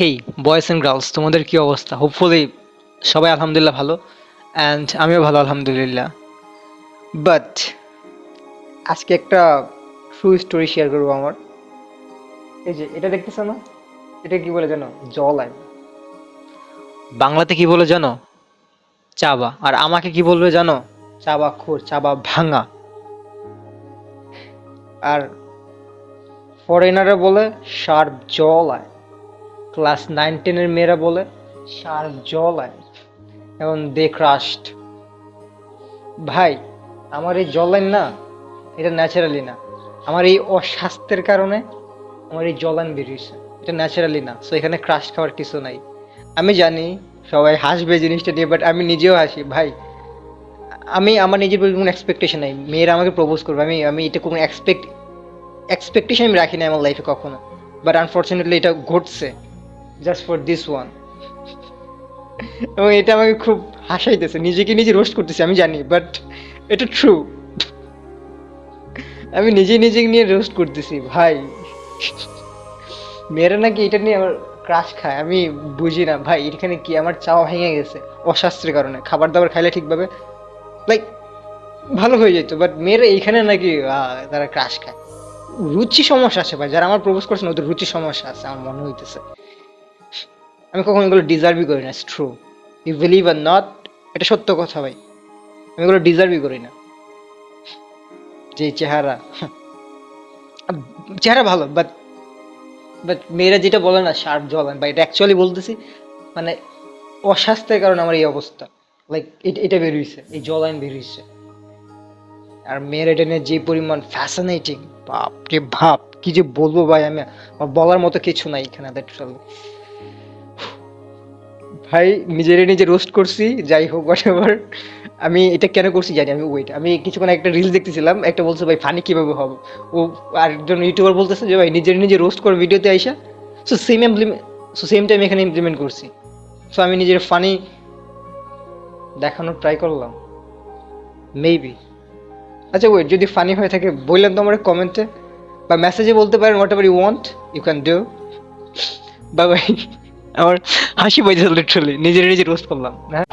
হেই বয়েস and girls তোমাদের কি অবস্থা? হোপফুলি সবাই আলহামদুলিল্লাহ ভালো অ্যান্ড আমিও ভালো, আলহামদুলিল্লাহ। বাট আজকে একটা ট্রু স্টোরি শেয়ার করব আমার। এই যে, এটা দেখতেছো না? এটা কি বলে জানো জল আয় বাংলাতে কি বলে জানো চাবা। আর আমাকে কি বলবে জানো চাবা খোর, চাবা ভাঙা। আর ফরেনাররা বলে শার্প জল আয় ক্লাস নাইন টেনের মেয়েরা বলে শার্প জল আয়। এবং দে ক্রাস্ট ভাই, আমার এই জলাইন না, এটা ন্যাচারালি না। আমার এই অস্বাস্থ্যের কারণে আমার এই জলান বেরিয়েছে এটা ন্যাচারালি না। সো এখানে ক্রাশ খাওয়ার কিছু নাই। আমি জানি সবাই হাসবে জিনিসটা নিয়ে বাট আমি নিজেও হাসি, ভাই, আমি, আমার নিজের প্রতি কোনো এক্সপেকটেশন নাই। মেয়েরা আমাকে প্রপোজ করবে। আমি আমি এটা কোনো এক্সপেক্ট এক্সপেকটেশন আমি রাখি না আমার লাইফে কখনো। বাট আনফর্চুনেটলি এটা ঘটছে। জাস্ট ফর দিস ওয়ান এবং এটা আমাকে খুব হাসাইতেছে। নিজেকে নিজে রোস্ট করতেছি, আমি জানি বাট এটা ট্রু আমি নিজে নিজেকে নিয়ে রোস্ট করতেছি, ভাই। মেয়েরা নাকি এটা নিয়ে আমার ক্রাশ খায়, আমি বুঝি না, ভাই, এখানে কি আমার চাওয়া ভেঙে গেছে? অস্বাস্থ্যের কারণে। খাবার দাবার খাইলে ঠিকভাবে লাইক ভালো হয়ে যেত বাট মেয়েরা এইখানে নাকি তারা ক্রাশ খায়। রুচি সমস্যা আছে, ভাই, যারা আমার প্রপোজ করছে না, ওদের রুচি সমস্যা আছে, আমার মনে হইতেছে। আমি কখনো এগুলো ডিজার্ভই করি না true you believe are not এটা সত্য কথা ভাই। আমি এগুলো ডিজার্ভই করি না। যে চেহারা চেহারা ভালো বাট বাট মেয়েরা যেটা বলে না শার্প জ্বলান বা এটা অ্যাকচুয়ালি বলতেছি মানে অস্বাস্থ্যের কারণে আমার এই অবস্থা। লাইক এটা বেরিয়েছে এই জল জলাইন বেরিয়েছে আর মেয়ের এটা নিয়ে যে পরিমাণ ফ্যাসিনেটিং বাপ রে ভাব কি যে বলব ভাই, আমি বলার মতো কিছু নাই এখানে লিটারালি ভাই, নিজেরে নিজে রোস্ট করছি, যাই হোক হোয়াট আমি এটা কেন করছি জানি আমি ওয়েট আমি কিছুক্ষণ একটা রিল দেখতেছিলাম, একটা বলছে, ভাই ফানি কীভাবে হবে? ও আর আরেকজন ইউটিউবার বলতেছে যে, ভাই, নিজের নিজে রোস্ট করে ভিডিওতে আইসা। So same implement so same time এখানে ইমপ্লিমেন্ট করছি। সো আমি নিজের ফানি দেখানোর ট্রাই করলাম। মেবি আচ্ছা ওয়েট যদি ফানি হয়ে থাকে বললাম তো আমার কমেন্টে বা মেসেজে বলতে পারেন whatever you want you can do bye ভাই আমার হাসি পাইছে লিটারালি নিজের নিজে রোস্ট করলাম হ্যাঁ